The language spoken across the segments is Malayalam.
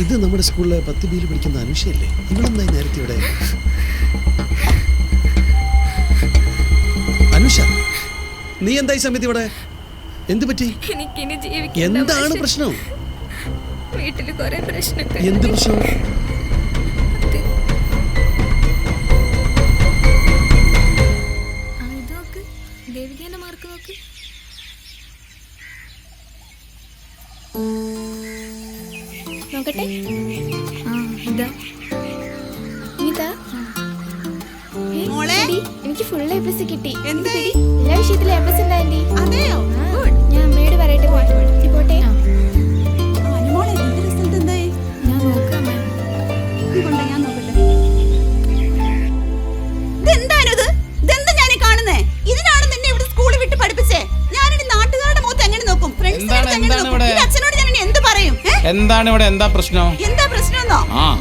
ഇത് നമ്മുടെ സ്കൂളിലെ പത്ത് ബിയിൽ പഠിക്കുന്ന അനുഷയല്ലേ? ഇവളെന്തായി നേരത്തെ ഇവിടെ? അനുഷ നീ എന്തായി സമിതി ഇവിടെ? എന്ത് പറ്റി? എന്താണ് പ്രശ്നം? വീട്ടിൽ കുറെ പ്രശ്നങ്ങൾ. എന്ത് പ്രശ്നം? ദേവികേന്റെ മാർക്ക് നോക്ക്. നോക്കട്ടെ? ഇതാ. ഇതാ. എനിക്ക് ഫുൾ എ പ്ലസ് കിട്ടി? എല്ലാ വിഷയത്തിലും എ പ്ലസ് ഉണ്ട് ആന്റി അതെയോ? ആ, ഞാൻ അമ്മയോട് പറയട്ടെ പോട്ടെ ഞാൻ നോക്കാം. ഞാൻ നോക്കട്ടെ എന്താണ് ഇവിടെ എന്താ പ്രശ്നം? എന്താ പ്രശ്നമെന്നോ?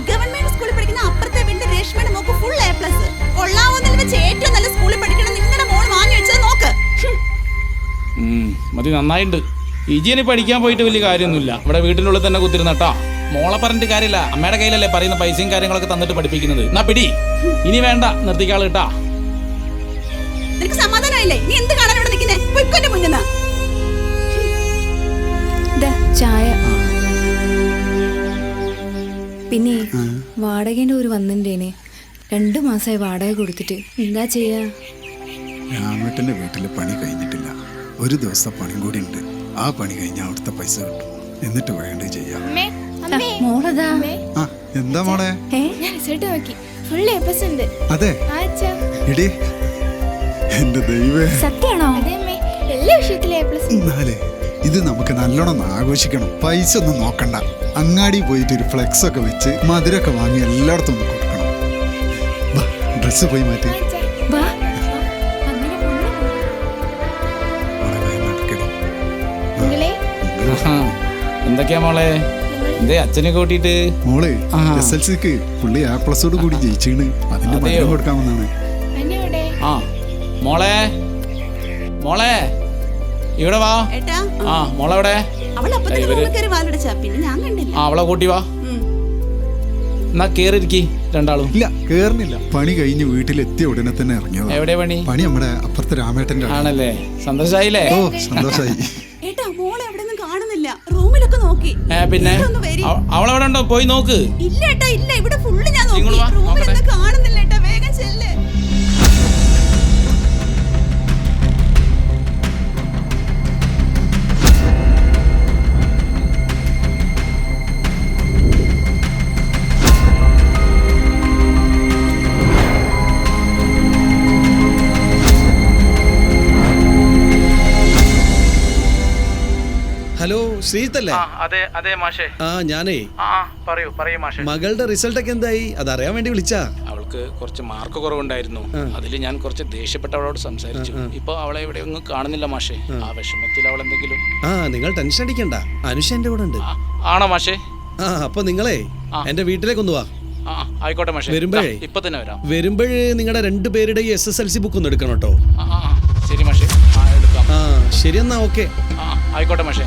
ഗവൺമെന്റ് സ്കൂളിൽ പഠിക്കുന്ന അപ്പുറത്തെ വീണ്ടും രേഷ്മയുടെ മോക്ക് ഫുൾ എ പ്ലസ് കൊള്ളാവുന്നതിൽ വെച്ച് ഏറ്റവും നല്ല സ്കൂളിൽ പഠിക്കണം നിങ്ങളുടെ മോൾ വാങ്ങി വെച്ചത് നോക്ക്. മതി നന്നായിട്ടുണ്ട് ഇജിയന് പഠിക്കാൻ പോയിട്ട് വലിയ കാര്യമൊന്നുമില്ല. ഇവിടെ വീട്ടിനുള്ളിൽ തന്നെ കുത്തിരുന്നട്ടാ മോളെ പറഞ്ഞിട്ട് കാര്യമില്ല. അമ്മയുടെ കയ്യിലല്ലേ പറയുന്ന പൈസയും കാര്യങ്ങളൊക്കെ തന്നിട്ട് പഠിപ്പിക്കുന്നത്. എന്നാ പിടി. ഇനി വേണ്ട നിർത്തിക്കാൾ കിട്ടാ. നിനക്ക് സമാധാനമായില്ലേ? നീ എന്ത് കാണാൻ ഇവിടെ നിൽക്കുന്നേ? പൊയ്ക്കൊന്റെ മുന്നിൽ പിന്നെ വാടകേന്റെ ഒരു വന്നിട്ടേനെ രണ്ടു മാസമായി വാടക കൊടുത്തിട്ട്. എന്താ ചെയ്യാ? രാമേട്ടന്റെ വീട്ടിലെ പണി കഴിഞ്ഞിട്ടില്ല. ഒരു ദിവസം പണി കൂടി ഉണ്ട് ആ പണി കഴിഞ്ഞാൽ അവിടുത്തെ പൈസ കിട്ടും. എന്നിട്ട് വേണ്ടി ചെയ്യാം? അമ്മേ അമ്മേ. മോളതാ. ആ എന്താ മോളെ? അതെ. ഇടി എന്റെ ദൈവേ. സത്യാണോ? അതെ അമ്മേ. എല്ലാ വിഷയത്തിലും ഇത് നമുക്ക് നല്ലോണം ആഘോഷിക്കണം. പൈസ ഒന്നും നോക്കണ്ട. അങ്ങാടി പോയിട്ട് ഒരു ഫ്ലെക്സ് ഒക്കെ വെച്ച് മധുരമൊക്കെ വാങ്ങി എല്ലായിടത്തും ഒന്ന് കൊടുക്കണം. ഡ്രസ്സ് പോയി മാറ്റി. എന്തൊക്കെയാ മോളെ? എന്തേ അച്ഛനെ കൂട്ടിട്ട് മോളെ. എസ് എൽ സിക്ക് പുള്ളി ആ പ്ലസോട് കൂടി ജയിച്ചിണ്. അതിന്റെ? മധുരം കൊടുക്കാമെന്നാണ്. ആ മോളെ? മോളെ? ഇവിടെ വാ. ഏട്ടാ. ആ മോളെ എവിടെ അവൾ അപ്പത്തിന് ഇവര്- റൂമിൽ കയറി വാലടച്ച. ഞാൻ കണ്ടില്ല. ആ അവളെ കൂട്ടി വാ. എന്നാ കേറിയിരിക്കി രണ്ടാളും. ഇല്ല കേറുന്നില്ല. പണി കഴിഞ്ഞ് വീട്ടിലെത്തിയ ഉടനെ തന്നെ ഇറങ്ങിയോ എവിടെ പണി? പണി നമ്മുടെ അപ്പുറത്തെ രാമേട്ടന്റെ. ആണല്ലേ? സന്തോഷായില്ലേ? ഓ സന്തോഷായി. ഏട്ടാ മോളെ എവിടെ കാണുന്നില്ല. റൂമിലൊക്കെ നോക്കി. പിന്നെ? അവളെവിടെ ഉണ്ടോ പോയി നോക്ക്. ഇല്ല ഇല്ല. ഇവിടെ ഫുള്ള് ഞാൻ നോക്കി. റൂമിൽ റൂമിലൊന്നും കാണുന്നില്ല. ഹലോ ശ്രീജിത്തല്ലേ? അതെ അതെ മാഷേ. ആ ഞാനേ. ആ പറയൂ പറയൂ മാഷേ. മകളുടെ റിസൾട്ട് ഒക്കെ എന്തായി? അതറിയാൻ വേണ്ടി വിളിച്ചാ. അവൾക്ക് കുറച്ച് മാർക്ക് കുറവുണ്ടായിരുന്നു. അതിൽ ഞാൻ കുറച്ച് ദേഷ്യപ്പെട്ട അവളോട് സംസാരിച്ചു ഇപ്പൊ അവളെ ഇവിടെ ഒന്നും കാണുന്നില്ല മാഷേ. ആ. വിഷമത്തിൽ അവൾ എന്തെങ്കിലും ആ നിങ്ങൾ ടെൻഷൻ അടിക്കണ്ട. അനുഷ എന്റെ കൂടെ ഉണ്ട്. ആണോ മാഷേ? ആ അപ്പൊ നിങ്ങളെ. എന്റെ വീട്ടിലേക്ക് ഒന്ന് വാ. ആയിക്കോട്ടെ മാഷേ. വരുമ്പോഴേ ഇപ്പൊ തന്നെ വരാം. വരുമ്പോഴേ നിങ്ങളുടെ രണ്ടുപേരുടെ S S L C book ഒന്ന് എടുക്കണം കേട്ടോ. ശരി മാഷേ. ആ എടുക്കാം. ആ ശരി എന്നാ ഓക്കെ ആയിക്കോട്ടെ മഷേ.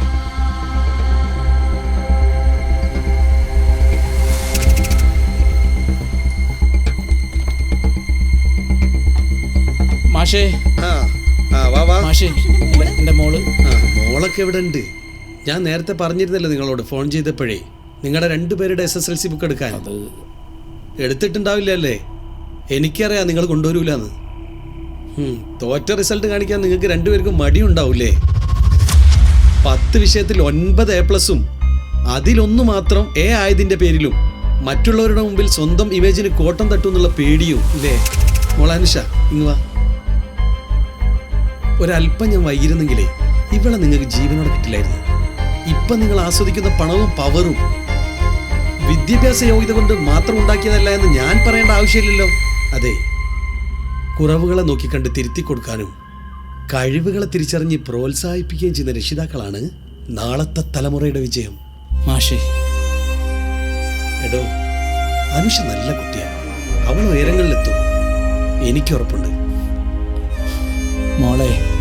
മാഷേ. എന്റെ- മോൾ. മോളൊക്കെ ഇവിടെ ഉണ്ട് ഞാൻ നേരത്തെ പറഞ്ഞിരുന്നല്ലോ നിങ്ങളോട് ഫോൺ ചെയ്തപ്പോഴേ. നിങ്ങളുടെ രണ്ടുപേരുടെ S S L C book എടുക്കാൻ. അത് എടുത്തിട്ടുണ്ടാവില്ല അല്ലേ എനിക്കറിയാം നിങ്ങൾ കൊണ്ടുവരൂലെന്ന്. തോറ്റ റിസൾട്ട് കാണിക്കാൻ നിങ്ങൾക്ക് രണ്ടുപേർക്കും മടിയുണ്ടാവൂലേ? പത്ത് വിഷയത്തിൽ ഒൻപത് എ പ്ലസും അതിലൊന്നു മാത്രം എ ആയതിന്റെ പേരിലും മറ്റുള്ളവരുടെ മുമ്പിൽ സ്വന്തം ഇമേജിന് കോട്ടം തട്ടുന്നുള്ള പേടിയും ഇല്ലേ? മോളാനുഷ ഇങ്ങുവാ ഒരല്പം ഞാൻ വൈകിരുന്നെങ്കിലേ ഇവളെ നിങ്ങൾക്ക് ജീവനോടെ കിട്ടില്ലായിരുന്നു. ഇപ്പം നിങ്ങൾ ആസ്വദിക്കുന്ന പണവും പവറും വിദ്യാഭ്യാസ യോഗ്യത കൊണ്ട് മാത്രം ഉണ്ടാക്കിയതല്ല എന്ന് ഞാൻ പറയേണ്ട ആവശ്യമില്ലല്ലോ. അതെ കുറവുകളെ നോക്കിക്കണ്ട് തിരുത്തി കൊടുക്കാനും കഴിവുകളെ തിരിച്ചറിഞ്ഞ് പ്രോത്സാഹിപ്പിക്കുകയും ചെയ്യുന്ന രക്ഷിതാക്കളാണ് നാളത്തെ തലമുറയുടെ വിജയം. മാഷേ. എടോ അനുഷ നല്ല കുട്ടിയാണ് അവൾ ഉയരങ്ങളിലെത്തും. എനിക്ക് ഉറപ്പുണ്ട്. മോളെ.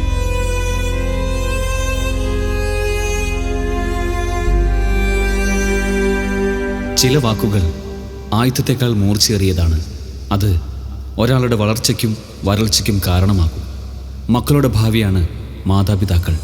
ചില വാക്കുകൾ ആയുധത്തെക്കാൾ മൂർച്ചയേറിയതാണ്. അത് ഒരാളുടെ വളർച്ചയ്ക്കും വരൾച്ചയ്ക്കും കാരണമാകും. മക്കളുടെ ഭാവിയാണ് മാതാപിതാക്കൾ.